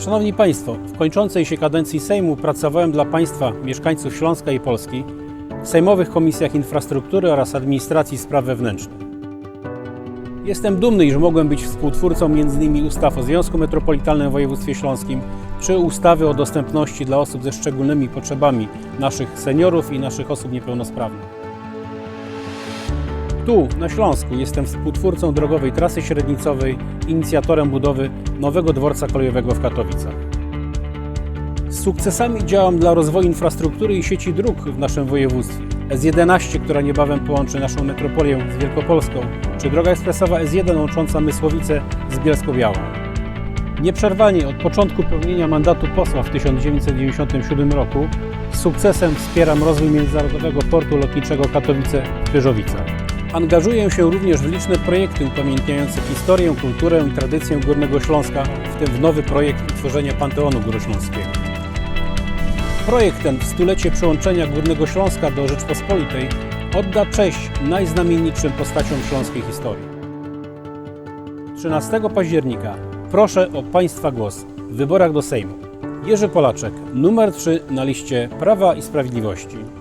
Szanowni Państwo, w kończącej się kadencji Sejmu pracowałem dla Państwa, mieszkańców Śląska i Polski, w sejmowych komisjach infrastruktury oraz administracji spraw wewnętrznych. Jestem dumny, iż mogłem być współtwórcą m.in. ustaw o Związku Metropolitalnym w Województwie Śląskim czy ustawy o dostępności dla osób ze szczególnymi potrzebami, naszych seniorów i naszych osób niepełnosprawnych. Tu, na Śląsku, jestem współtwórcą drogowej trasy średnicowej, inicjatorem budowy nowego dworca kolejowego w Katowicach. Z sukcesami działam dla rozwoju infrastruktury i sieci dróg w naszym województwie. S11, która niebawem połączy naszą metropolię z Wielkopolską, czy droga ekspresowa S1 łącząca Mysłowice z Bielsko-Białą. Nieprzerwanie od początku pełnienia mandatu posła w 1997 roku z sukcesem wspieram rozwój Międzynarodowego Portu Lotniczego Katowice w. Angażuję się również w liczne projekty upamiętniające historię, kulturę i tradycję Górnego Śląska, w tym w nowy projekt utworzenia Panteonu Górnośląskiego. Projekt ten w stulecie przyłączenia Górnego Śląska do Rzeczpospolitej odda cześć najznamienitszym postaciom śląskiej historii. 13 października proszę o Państwa głos w wyborach do Sejmu. Jerzy Polaczek, numer 3 na liście Prawa i Sprawiedliwości.